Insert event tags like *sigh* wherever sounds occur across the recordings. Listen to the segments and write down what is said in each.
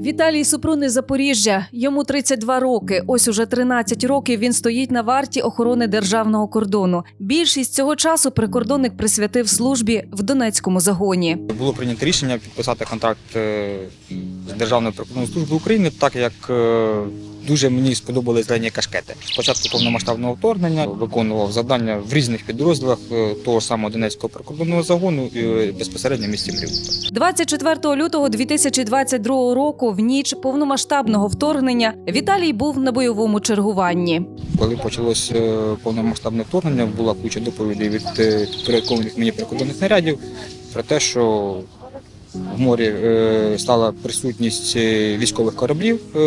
Віталій Супрун із Запоріжжя. Йому 32 роки. Ось уже 13 років він стоїть на варті охорони державного кордону. Більшість цього часу прикордонник присвятив службі в Донецькому загоні. Було прийнято рішення підписати контракт е, з Державною прикордонною службою України, так як е, дуже мені сподобались зелені кашкети. Спочатку повномасштабного вторгнення виконував завдання в різних підрозділах е, того ж самого Донецького прикордонного загону і е, безпосередньо в місті Маріуполь. 24 лютого 2022 року, в ніч повномасштабного вторгнення, Віталій був на бойовому чергуванні. Коли почалось повномасштабне вторгнення, була куча доповідей від підпорядкованих мені прикордонних нарядів про те, що в морі е, стала присутність е, військових кораблів е,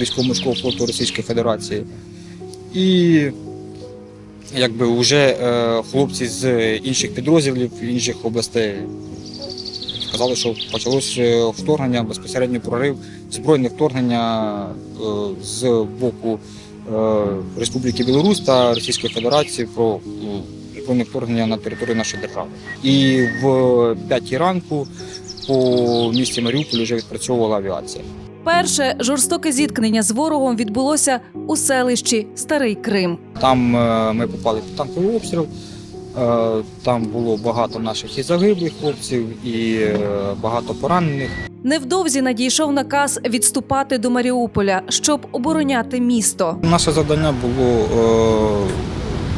військово-морського флоту Російської Федерації. І якби вже хлопці з інших підрозділів, інших областей сказали, що почалось е, вторгнення, безпосередньо прорив, збройне вторгнення з боку Республіки Білорусь та Російської Федерації про збройне вторгнення на територію нашої держави. І в п'ятій ранку по місті Маріуполь вже відпрацьовувала авіація. Перше жорстоке зіткнення з ворогом відбулося у селищі Старий Крим. Там е, ми попали під танковий обстріл. е, Там було багато наших і загиблих хлопців, і е, багато поранених. Невдовзі надійшов наказ відступати до Маріуполя, щоб обороняти місто. Наше завдання було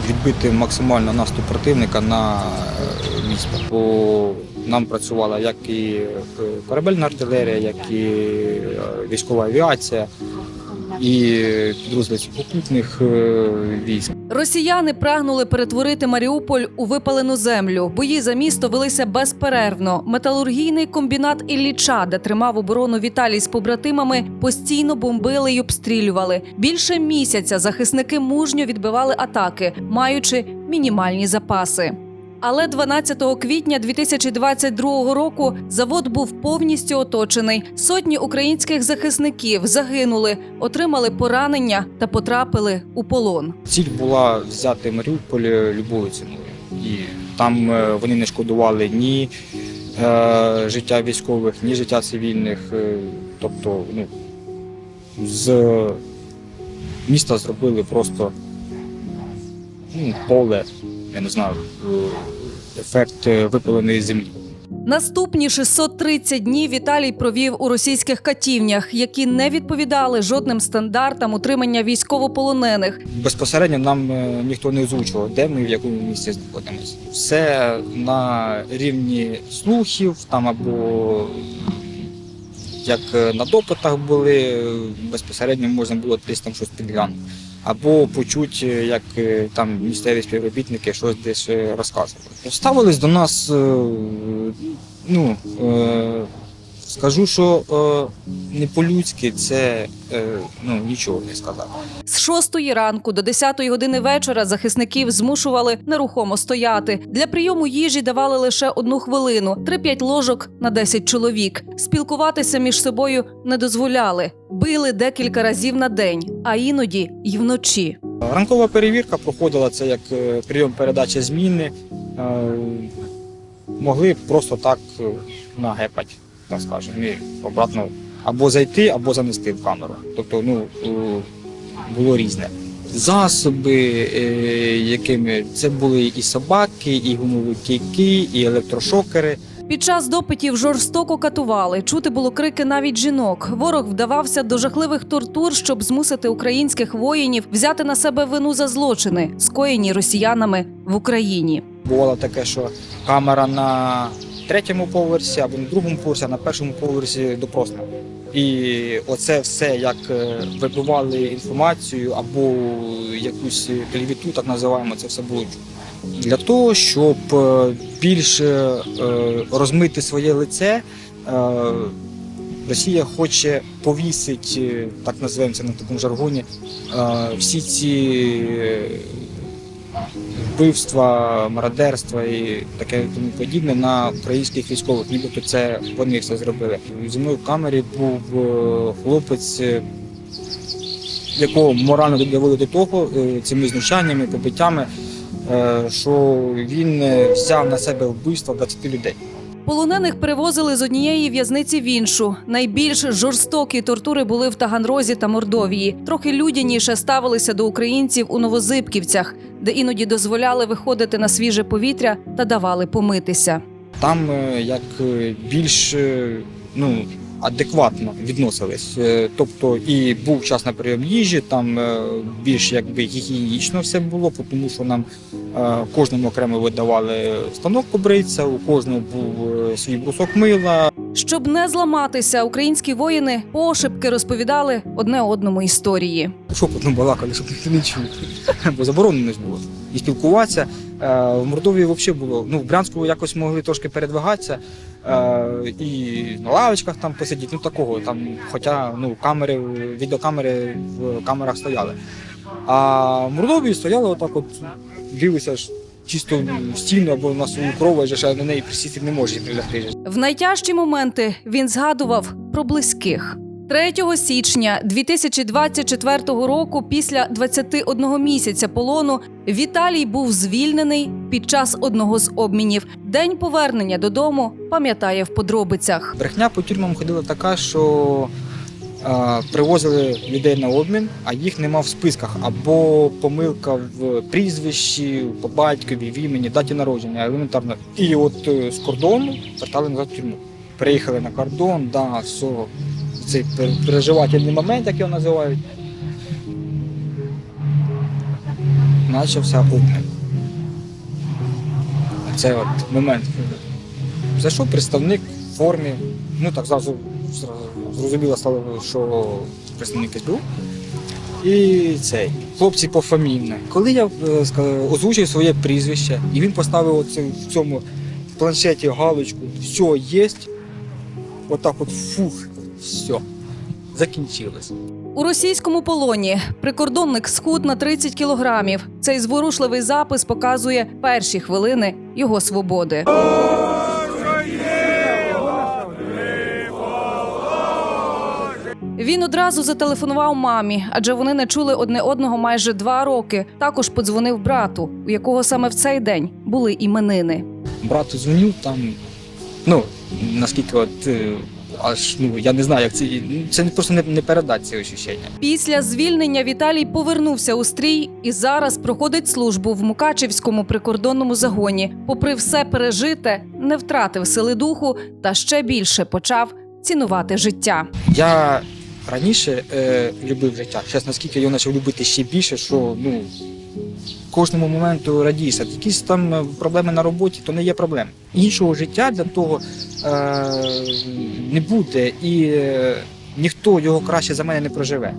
відбити максимально наступ противника на е, місто. Бо нам працювала як і е, корабельна артилерія, як і е, військова авіація, і підрозділи сухопутних військ. Росіяни прагнули перетворити Маріуполь у випалену землю. Бої за місто велися безперервно. Металургійний комбінат Ілліча, де тримав оборону Віталій з побратимами, постійно бомбили й обстрілювали. Більше місяця захисники мужньо відбивали атаки, маючи мінімальні запаси. Але 12 квітня 2022 року завод був повністю оточений. Сотні українських захисників загинули, отримали поранення та потрапили у полон. Ціль була взяти Маріуполь любою ціною. І там е, вони не шкодували ні е, життя військових, ні життя цивільних. Е, Тобто, ну, з міста зробили просто ну, поле, я не знаю, ефект е, випаленої землі. Наступні 630 днів Віталій провів у російських катівнях, які не відповідали жодним стандартам утримання військовополонених. Безпосередньо нам е, ніхто не озвучував, де ми в якому місці знаходимося. Все на рівні слухів, там або як е, на допитах були, безпосередньо можна було десь там щось підглянути. Або почути, е, як е, там місцеві співробітники щось десь е, розказували. Ставились до нас, ну скажу, що е, не по-людськи, це е, ну, нічого не сказати. З 6 ранку до 10 години вечора захисників змушували нерухомо стояти. Для прийому їжі давали лише одну хвилину, 3-5 ложок на 10 чоловік. Спілкуватися між собою не дозволяли. Били декілька разів на день, а іноді й вночі. Ранкова перевірка проходила це як е, прийом передачі зміни. Е, Могли просто так е, нагепати, так скажемо, і обратно або зайти, або занести в камеру. Тобто, ну, було різне. Засоби, е, якими це були і собаки, і гумові кійки, і електрошокери. Під час допитів жорстоко катували. Чути було крики навіть жінок. Ворог вдавався до жахливих тортур, щоб змусити українських воїнів взяти на себе вину за злочини, скоєні росіянами в Україні. Бувало таке, що камера на третьому поверсі або на другому поверсі, а на першому поверсі допросна. І оце все, як е, вибивали інформацію або якусь клівіту, так називаємо, це все було. Для того, щоб е, більше е, розмити своє лице, Росія хоче повісити, так називаємо це на такому жаргоні, всі ці вбивства, мародерства і таке тому подібне на українських військових, нібито це вони все зробили. Зі мною в камері був е, хлопець, е, якого морально довели до того е, цими знущаннями, побиттями, що він взяв на себе вбивство 20 людей. Полонених перевозили з однієї в'язниці в іншу. Найбільш жорстокі тортури були в Таганрозі та Мордовії. Трохи людяніше ставилися до українців у Новозибківцях, де іноді дозволяли виходити на свіже повітря та давали помитися. Там е, як е, більш е, ну, адекватно відносились. Тобто і був час на прийом їжі, там більш якби гігієнічно все було, тому що нам кожному окремо видавали станок побритися, у кожного був е, свій брусок мила. Щоб не зламатися, українські воїни пошепки розповідали одне одному історії. Шепотно балакали, щоб ніхто не чув, *laughs* бо заборонено ж було. І спілкуватися. Е, В Мордовії взагалі було. Ну, в Брянську якось могли трошки передвигатися е, і на лавочках там посидіти, ну такого. Там, хоча ну, камери, відеокамери в камерах стояли. А в Мордовії стояли отак, от дивися ж чисто в стіну або на свою кров, а на неї присісти не можеш і прилягти. В найтяжчі моменти він згадував про близьких. 3 січня 2024 року, після 21 місяця полону, Віталій був звільнений під час одного з обмінів. День повернення додому пам'ятає в подробицях. Брехня по тюрмам ходила така, що привозили людей на обмін, а їх нема в списках, або помилка в прізвищі, по батькові, в імені, даті народження, елементарно. І от е, з кордону вертали назад в тюрму. Приїхали на кордон, да, все, цей переживательний момент, як його називають. Почався обмін. Це от момент. Зайшов представник в формі. Ну так зразу, зразу зрозуміло стало, що представник СБУ. І цей хлопці пофамільне. Коли я е, озвучив своє прізвище, і він поставив оце в цьому планшеті галочку, все є. Отак от фух, все. Закінчилось. У російському полоні прикордонник схуд на 30 кілограмів. Цей зворушливий запис показує перші хвилини його свободи. Він одразу зателефонував мамі, адже вони не чули одне одного майже два роки. Також подзвонив брату, у якого саме в цей день були іменини. Брату дзвонив там, ну, наскільки от. е, Аж ну я не знаю, як це це просто не, не передати ці ощущення. Після звільнення Віталій повернувся у стрій і зараз проходить службу в Мукачевському прикордонному загоні. Попри все пережите, не втратив сили духу та ще більше почав цінувати життя. Я раніше е, любив життя. Зараз наскільки його почав любити ще більше, що ну кожному моменту радієшся. Якісь там е, проблеми на роботі, то не є проблем. Іншого життя для того е, не буде, і е, ніхто його краще за мене не проживе.